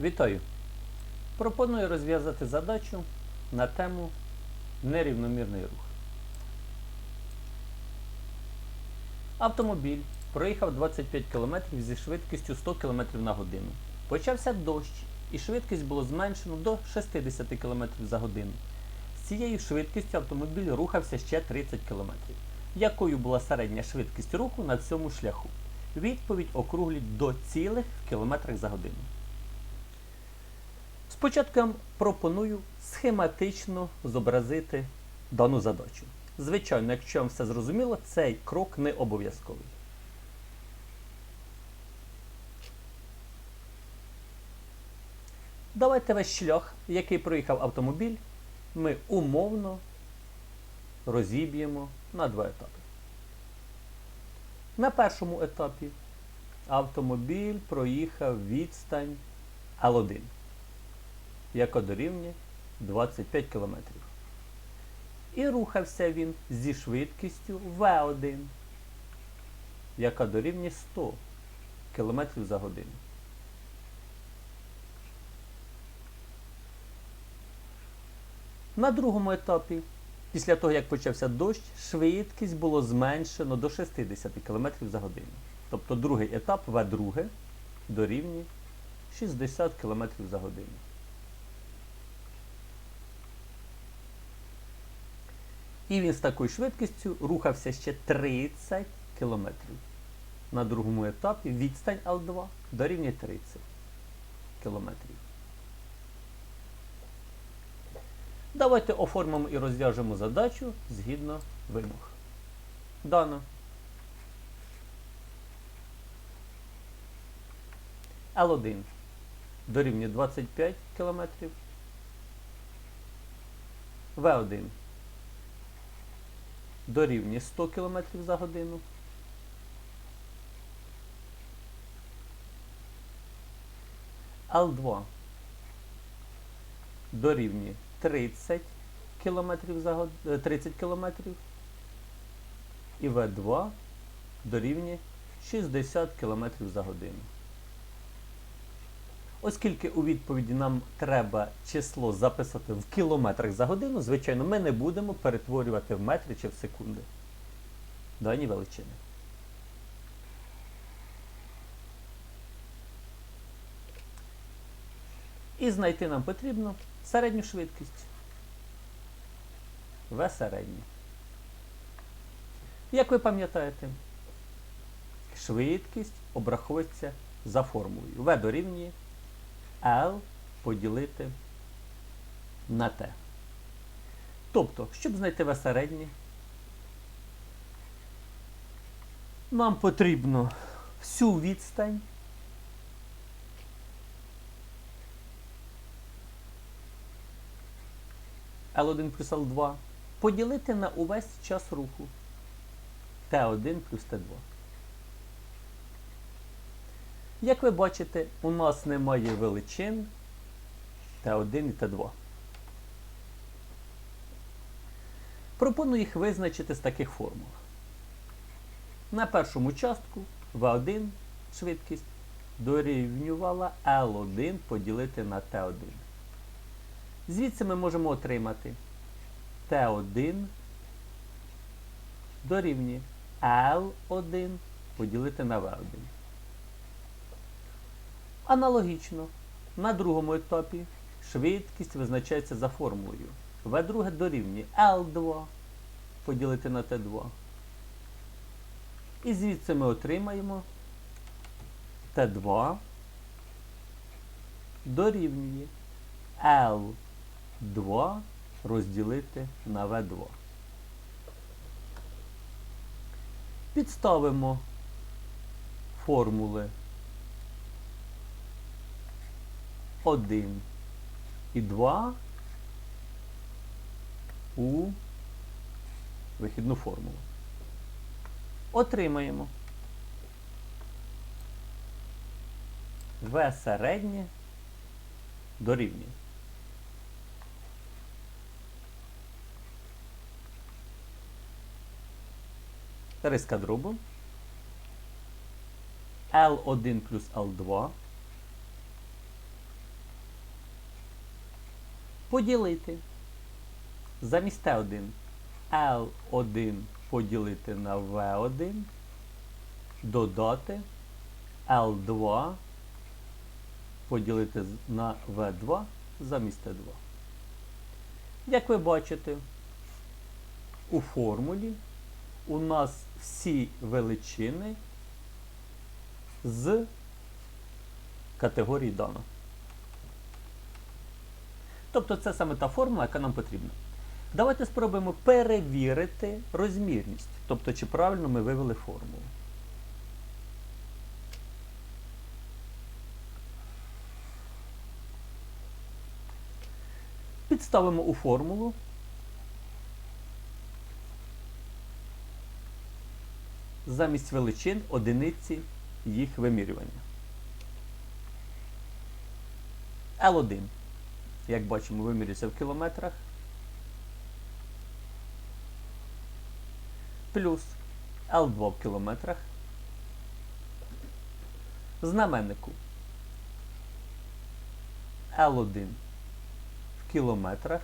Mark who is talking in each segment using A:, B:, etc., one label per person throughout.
A: Вітаю! Пропоную розв'язати задачу на тему нерівномірний рух. Автомобіль проїхав 25 км зі швидкістю 100 км на годину. Почався дощ, і швидкість було зменшено до 60 км за годину. З цією швидкістю автомобіль рухався ще 30 км. Якою була середня швидкість руху на цьому шляху? Відповідь округліть до цілих в кілометрах за годину. Спочатку я вам пропоную схематично зобразити дану задачу. Звичайно, якщо вам все зрозуміло, цей крок не обов'язковий. Давайте весь шлях, який проїхав автомобіль, ми умовно розіб'ємо на два етапи. На першому етапі автомобіль проїхав відстань L1 яка дорівнює 25 км. І рухався він зі швидкістю V1, яка дорівнює 100 км за годину. На другому етапі, після того, як почався дощ, швидкість було зменшено до 60 км за годину. Тобто другий етап V2 дорівнює 60 км за годину. І він з такою швидкістю рухався ще 30 км. На другому етапі відстань L2 дорівнює 30 км. Давайте оформимо і розв'яжемо задачу згідно вимог. Дано. L1 дорівнює 25 км. V1 дорівнює 100 км за годину. L2 дорівнює 30 км за год... е, 30 км. І V2 дорівнює 60 км за годину. Оскільки у відповіді нам треба число записати в кілометрах за годину, звичайно, ми не будемо перетворювати в метри чи в секунди дані величини. І знайти нам потрібно середню швидкість. В середню. Як ви пам'ятаєте, швидкість обраховується за формулою. В дорівнює L поділити на T. Тобто, щоб знайти В середнє, нам потрібно всю відстань L1 плюс L2 поділити на увесь час руху T1 плюс T2. Як ви бачите, у нас немає величин Т1 і Т2. Пропоную їх визначити з таких формул. На першому частку В1 швидкість дорівнювала L1 поділити на Т1. Звідси ми можемо отримати Т1 дорівнює L1 поділити на В1. Аналогічно, на другому етапі швидкість визначається за формулою. В2 дорівнює L2 поділити на Т2. І звідси ми отримаємо Т2 дорівнює L2 розділити на В2. Підставимо формули 1 і 2 у вихідну формулу. Отримаємо В середнє дорівнює. Риска дробу L1 плюс L2 Поділити. Замість Т1 L1 поділити на V1. Додати L2 поділити на V2 замість Т2. Як ви бачите, у формулі у нас всі величини з категорії дано. Тобто це саме та формула, яка нам потрібна. Давайте спробуємо перевірити розмірність, тобто чи правильно ми вивели формулу. Підставимо у формулу замість величин одиниці їх вимірювання. L1, як бачимо, вимірюється в кілометрах. Плюс L2 в кілометрах. Знаменнику L1 в кілометрах.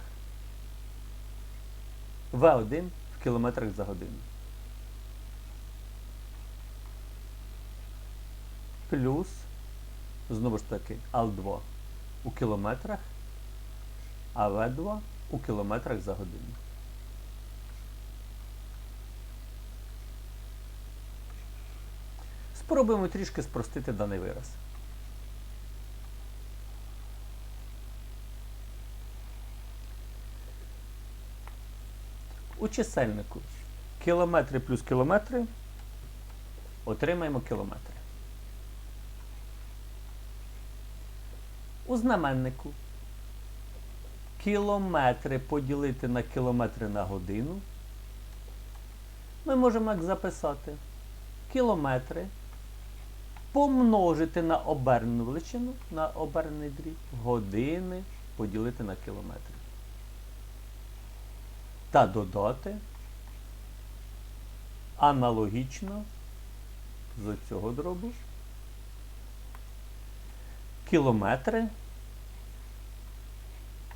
A: V1 в кілометрах за годину. Плюс, знову ж таки, L2 у кілометрах, а V2 у кілометрах за годину. Спробуємо трішки спростити даний вираз. У чисельнику кілометри плюс кілометри отримаємо кілометри. У знаменнику кілометри поділити на кілометри на годину. Ми можемо як записати кілометри помножити на обернену величину, на обернений дріб, години поділити на кілометри. Та додати аналогічно з цього дробу кілометри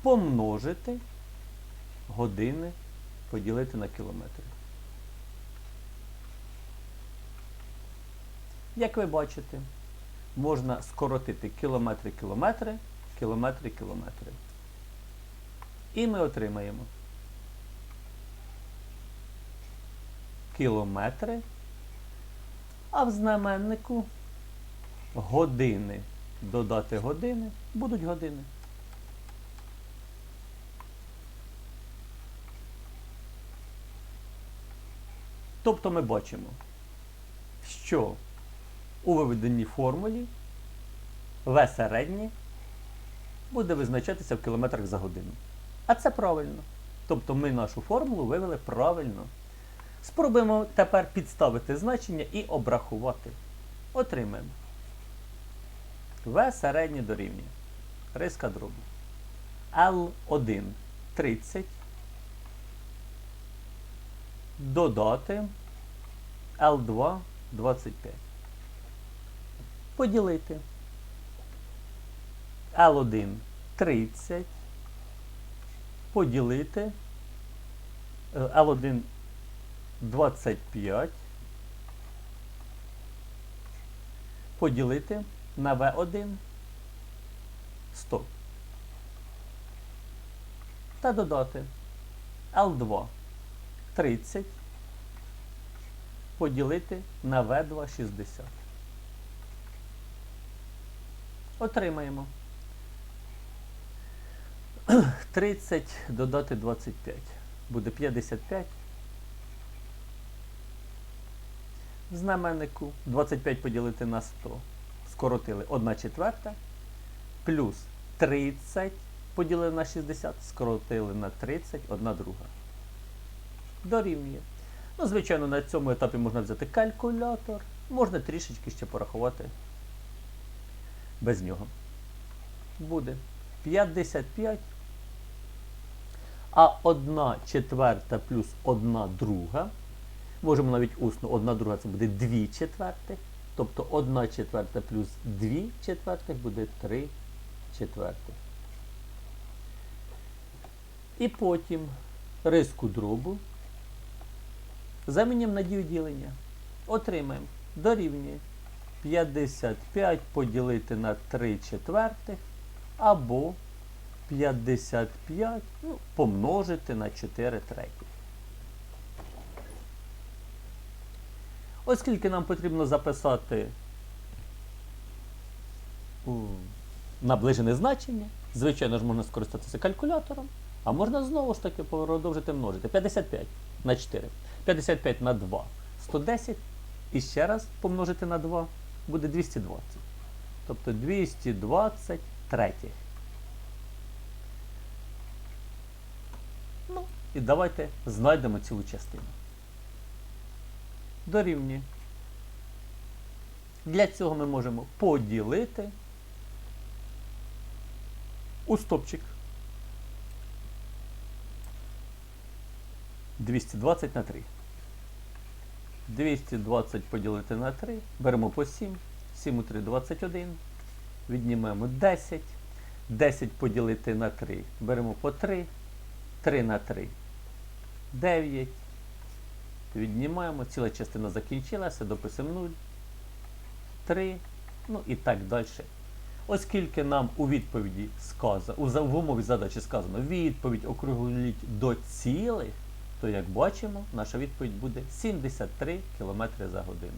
A: помножити години поділити на кілометри. Як ви бачите, можна скоротити кілометри-кілометри, кілометри-кілометри. І ми отримаємо кілометри, а в знаменнику години додати години будуть години. Тобто ми бачимо, що у виведеній формулі В середнє буде визначатися в кілометрах за годину. А це правильно. Тобто ми нашу формулу вивели правильно. Спробуємо тепер підставити значення і обрахувати. Отримаємо. В середнє дорівнює. Риска дробу. L1 30. Додати L2 25. Поділити. L1 30. Поділити. е, L1 25. Поділити на V1 100. Та додати L2 30. Поділити на V2 60. Отримаємо. 30 додати 25. Буде 55. В знаменнику 25 поділити на 100. Скоротили 1 четверта. Плюс 30 поділили на 60, скоротили на 30, 1 друга. Дорівнює. Ну, звичайно, на цьому етапі можна взяти калькулятор, можна трішечки ще порахувати без нього. Буде 55. А 1 четверта плюс 1 друга. Можемо навіть усно, 1 друга це буде 2 четвертих. Тобто 1 четверта плюс 2 четвертих буде 3 четвертих. І потім риску дробу замінимо на дію ділення. Отримаємо дорівнює 55 поділити на 3 четвертих або 55 ну, помножити на 4 третіх. Оскільки нам потрібно записати наближене значення, звичайно ж можна скористатися калькулятором, а можна знову ж таки продовжити множити. 55 на 4. 55 на 2 110. І ще раз помножити на 2 буде 220. Тобто 220 третіх. Ну, і давайте знайдемо цілу частину. Дорівнює. Для цього ми можемо поділити у стопчик 220 на 3. 220 поділити на 3. Беремо по 7. 7 у 3 21. Віднімемо 10. 10 поділити на 3. Беремо по 3. 3 на 3. 9. Віднімаємо. Ціла частина закінчилася. Дописуємо 0. 3. Ну і так далі. Оскільки нам у відповіді сказано, у, умові задачі сказано відповідь округліть до цілих, то як бачимо, наша відповідь буде 73 км за годину.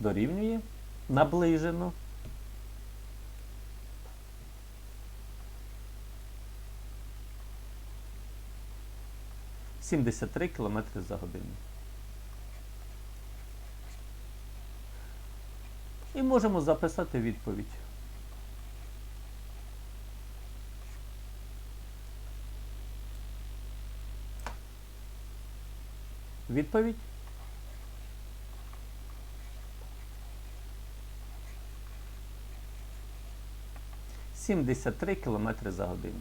A: Дорівнює наближено. Сімдесят три кілометри за годину. І можемо записати відповідь. Відповідь. Сімдесят три кілометри за годину.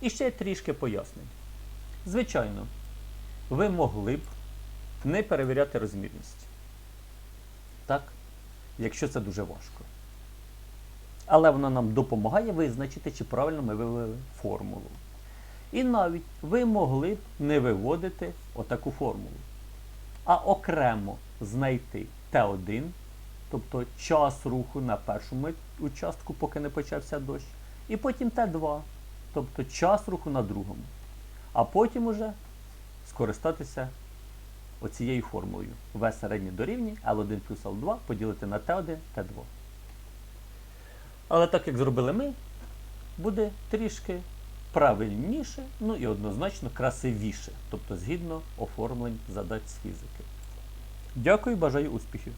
A: І ще трішки пояснень. Звичайно, ви могли б не перевіряти розмірність. Так? Якщо це дуже важко. Але вона нам допомагає визначити, чи правильно ми вивели формулу. І навіть ви могли б не виводити отаку формулу. А окремо знайти Т1, тобто час руху на першому участку, поки не почався дощ, і потім Т2, тобто час руху на другому. А потім уже скористатися оцією формулою. В середнє дорівнює L1 плюс L2 поділити на Т1, Т2. Але так як зробили ми, буде трішки правильніше, ну і однозначно красивіше, тобто згідно оформлень задач з фізики. Дякую, бажаю успіхів!